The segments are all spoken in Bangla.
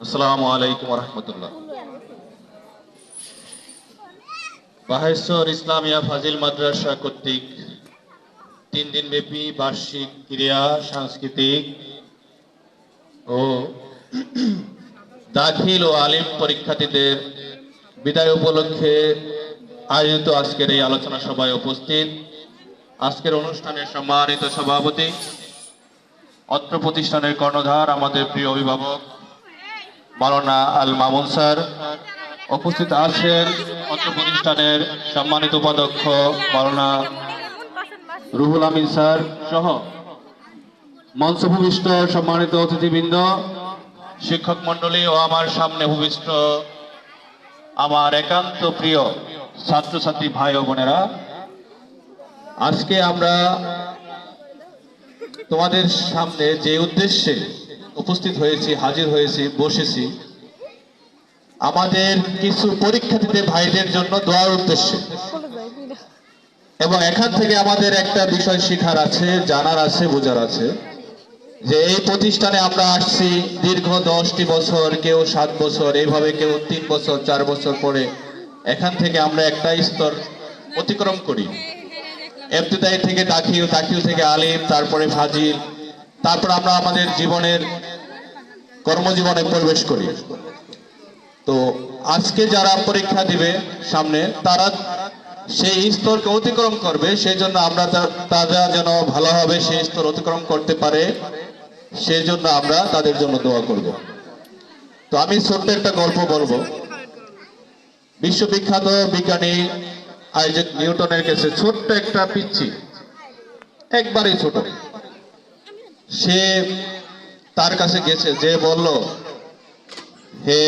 আসসালামু আলাইকুম। ইসলামিয়া ফাজিল মাদ্রাসা কর্তৃক তিন দিন ব্যাপী বার্ষিক ক্রীড়া সাংস্কৃতিক ও দাখিল ও আলিম পরীক্ষার্থীদের বিদায় উপলক্ষে আয়োজিত আজকের এই আলোচনা সভায় উপস্থিত আজকের অনুষ্ঠানের সম্মানিত সভাপতি, অত্র প্রতিষ্ঠানের কর্ণধার আমাদের প্রিয় অভিভাবক মাওলানা আল মামুন স্যার, উপস্থিত আছেন অত্র প্রতিষ্ঠানের সম্মানিত উপাধ্যক্ষ মাওলানা রুহুল আমিন স্যার সহ মঞ্চভূমিষ্ঠ সম্মানিত অতিথিবৃন্দ শিক্ষক মণ্ডলী ও আমার সামনে ভূমিষ্ঠ, আমার একান্ত প্রিয় ছাত্রছাত্রী ভাই ও বোনেরা, আজকে আমরা তোমাদের সামনে যে উদ্দেশ্যে উপস্থিত হয়েছি, হাজির হয়েছি, বসেছি, আমাদের কিছু পরীক্ষা পরীক্ষার্থীদের ভাইদের জন্য দোয়ার উদ্দেশ্যে। এবং এখান থেকে আমাদের একটা বিষয় শেখার আছে, জানার আছে, বোঝার আছে। যে এই প্রতিষ্ঠানে আমরা আসছি দীর্ঘ দশটি বছর, কেউ সাত বছর, এইভাবে কেউ তিন বছর, চার বছর পরে এখান থেকে আমরা একটা স্তর অতিক্রম করি। এফতেদায়ী থেকে দাখিল দাখিল থেকে আলিম, তারপরে ফাজিল, তারপর আমরা আমাদের জীবনের কর্মজীবনে প্রবেশ করি। তো আজকে যারা পরীক্ষা দিবে সামনে, তারা সেই স্তরকে অতিক্রম করবে, সেই জন্য আমরা তারা যেন ভালোভাবে সেই স্তর অতিক্রম করতে পারে। সেই জন্য আমরা তাদের জন্য দোয়া করব। তো আমি ছোট্ট একটা গল্প বলব। বিশ্ববিখ্যাত বিজ্ঞানী আইজাক নিউটনের কাছে ছোট্ট একটা পিচ্ছি, একবারই ছোট। সে তার কাছে গেছে, যে বলল, হে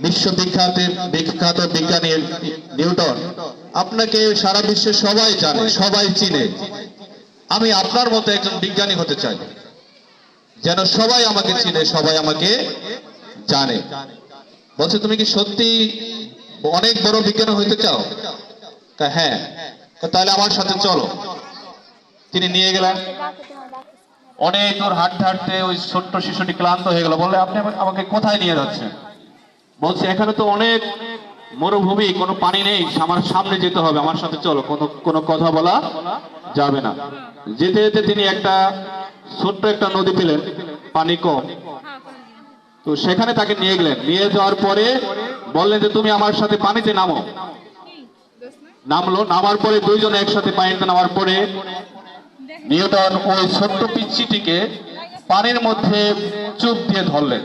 বিশ্ববিখ্যাত, বিখ্যাত বিজ্ঞানী নিউটন, আপনাকে সারা বিশ্বে সবাই জানে, সবাই চিনে। আমি আপনার মতো একজন বিজ্ঞানী হতে চাই। যেন সবাই আমাকে চিনে সবাই আমাকে জানে। বলছে তুমি কি সত্যি অনেক বড় বিজ্ঞানী হইতে চাও? তা হ্যাঁ। তাহলে আমার সাথে চলো। তিনি নিয়ে গেলেন। অনেক দূর হাঁটতে হাঁটতে ওই ছোট্ট শিশুটি ক্লান্ত হয়ে গেল। বললে আপনি আমাকে কোথায় নিয়ে যাচ্ছেন? বলছে এখানে তো অনেক মরুভূমি কোনো পানি নেই। আমার সামনে যেতে হবে। আমার সাথে চলো। কোনো কোনো কথা বলা যাবে না। যেতে যেতে তিনি একটা ছোট্ট একটা নদী পেলেন, পানি কম। তো সেখানে তাকে নিয়ে গেলেন। নিয়ে যাওয়ার পরে বললেন যে, তুমি আমার সাথে পানিতে নামো। নামলো, নামার পরে দুইজন একসাথে পানিতে নামার পরে নিউটন ওই ছোট্ট পিচ্ছিটিকে পানির মধ্যে চুপ দিয়ে ধরলেন।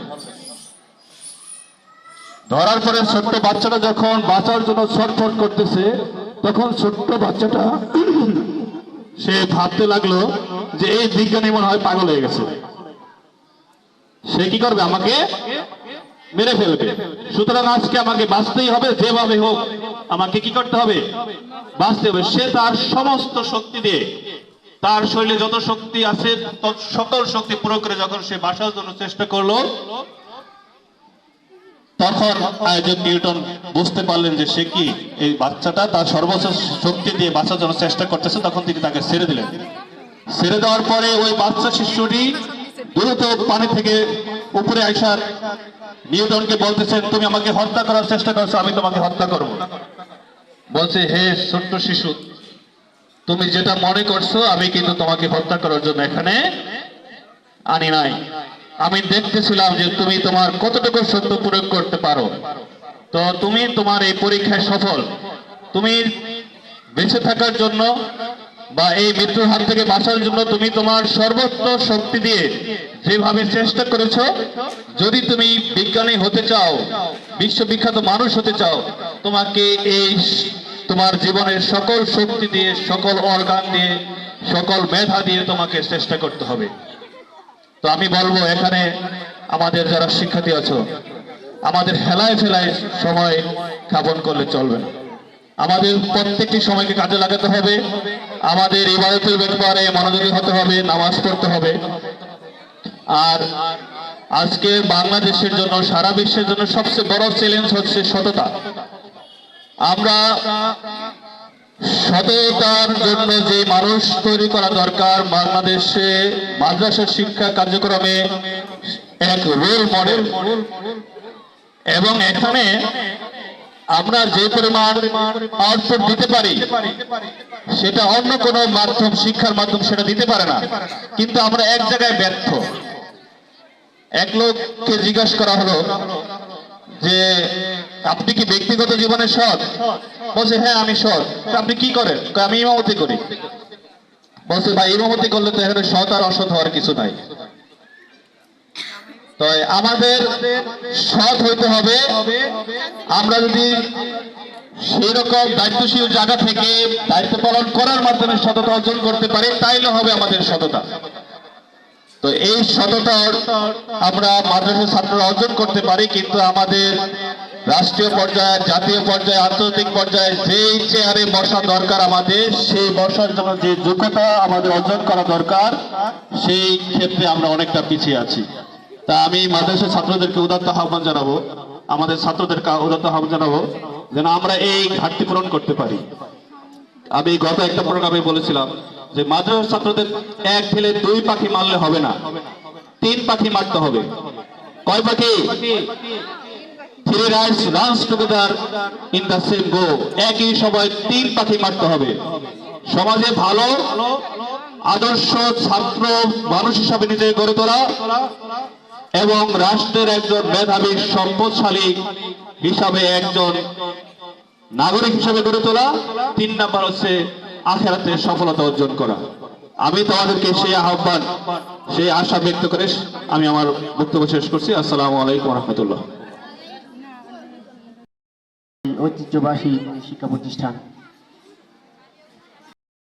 ধরার পরে ছোট্ট বাচ্চাটা যখন বাঁচার জন্য ছটফট করতেছে, তখন ছোট্ট বাচ্চাটা সে ভাবতে লাগল যে এই বিজ্ঞানী মনে হয় পাগল হয়ে গেছে। সে কি করবে? আমাকে মেরে ফেলবে। সুতরাং আজকে আমাকে বাঁচতেই হবে, যেভাবে হোক আমাকে কি করতে হবে? বাঁচতে হবে। সে তার সমস্ত শক্তি দিয়ে, তার শরীরে যত শক্তি আছে সকল শক্তি প্রয়োগ করে যখন সে বাঁচার জন্য চেষ্টা করল, তখন আয়োজক নিউটন বুঝতে পারলেন যে সে কি এই বাচ্চাটা তার সর্বোচ্চ শক্তি দিয়ে বাঁচার জন্য চেষ্টা করতেছে, তখন তিনি তাকে ছেড়ে দিলেন। ছেড়ে দেওয়ার পরে ওই বাচ্চা শিশুটি দ্রুত পানি থেকে উপরে আসার নিউটনকে বলতেছেন, তুমি আমাকে হত্যা করার চেষ্টা করছ, আমি তোমাকে হত্যা করব। বলছে, হে ছোট্ট শিশু, তুমি যেটা মনে করছ, আমি কিন্তু তোমাকে হত্যা করার জন্য এখানে আনি নাই। আমি দেখতেছিলাম যে তুমি তোমার কতটুকু সত্য প্রয়োগ করতে পারো। তো তুমি তোমার এই পরীক্ষায় সফল। তুমি বেঁচে থাকার জন্য বা এই মৃত্যুর হাত থেকে বাঁচার জন্য তুমি তোমার সর্বোচ্চ শক্তি দিয়ে যেভাবে চেষ্টা করেছ, যদি তুমি বিজ্ঞানী হতে চাও, বিশ্ববিখ্যাত মানুষ হতে চাও, তোমাকে এই তোমার জীবনের সকল শক্তি দিয়ে, সকল অর্গান দিয়ে, সকল মেধা দিয়ে তোমাকে চেষ্টা করতে হবে। তো আমি বলব, এখানে আমাদের যারা শিক্ষার্থী আছো, আমাদের হেলায় ফেলায় সময় খাপন করলে চলবে না। আমাদের প্রত্যেকটি সময়কে কাজে লাগাতে হবে। আমাদের ইবাদতের ব্যাপারে মনোযোগী হতে হবে, নামাজ পড়তে হবে। আর আজকে বাংলাদেশের জন্য, সারা বিশ্বের জন্য সবচেয়ে বড় চ্যালেঞ্জ হচ্ছে সততা। আমরা সততার জন্য যে মানুষ তৈরি করা দরকার, বাংলাদেশে মাদ্রাসা শিক্ষা কার্যক্রমে এক রোল মডেল এবং এখানে আমরা যে পরিমাণ আউটপুট দিতে পারি, সেটা অন্য কোনো মাধ্যম, শিক্ষার মাধ্যম সেটা দিতে পারে না। কিন্তু আমরা এক জায়গায় ব্যর্থ। এক লোককে জিজ্ঞাসা করা হলো যে, আপনি কি ব্যক্তিগত জীবনে সৎ? বলছে হ্যাঁ আমি সৎ। আপনি কি করেন? আমি ইমামতি করি। বলছে, ভাই, ইমামতি করলে তো এখানে সৎ আর অসৎ হওয়ার কিছু নাই। তো আমাদের সৎ হইতে হবে। আমরা যদি সেই রকম দায়িত্বশীল জায়গা থেকে দায়িত্ব পালন করার মাধ্যমে সততা অর্জন করতে পারি, তাইলে হবে আমাদের সততা। তো এই সততা আমরা মাদ্রাসা ছাত্ররা অর্জন করতে পারি, কিন্তু আমাদের রাষ্ট্রীয় পর্যায়ে, জাতীয় পর্যায়ে, আন্তর্জাতিক পর্যায়ে যেই চেয়ারে বসা দরকার আমাদের, সেই বসার জন্য যে যোগ্যতা আমাদের অর্জন করা দরকার, সেই ক্ষেত্রে আমরা অনেকটা পিছিয়ে আছি। তা আমি মাদ্রাসা ছাত্রদেরকে উদাত্ত আহ্বান জানাব। আমাদের ছাত্রদেরকে উদাত্ত আহ্বান জানাব যেন আমরা এই ঘাটতি পূরণ করতে পারি। আমি গত একটা প্রোগ্রামে বলেছিলাম যে মাদ্রাসা ছাত্রদের এক ঢেলে দুই পাখি মারলে হবে না। তিন পাখি মারতে হবে। কয় পাখি? থ্রি ইন একই সময় তিন পাখি মারতে হবে। সমাজে ভালো, আদর্শ, ছাত্র, মানুষ হিসাবে নিজে গড়ে তোলা। এবং রাষ্ট্রের একজন মেধাবী সম্পদশালী হিসাবে একজন নাগরিক হিসেবে গড়ে তোলা, তিন নাম্বার হচ্ছে আখেরাতে সফলতা অর্জন করা। আমি তোমাদেরকে সেই আহ্বান, সেই আশা ব্যক্ত করে আমি আমার বক্তব্য শেষ করছি। আসসালামু আলাইকুম রহমতুল্লাহ। ঐতিহ্যবাহী শিক্ষা প্রতিষ্ঠান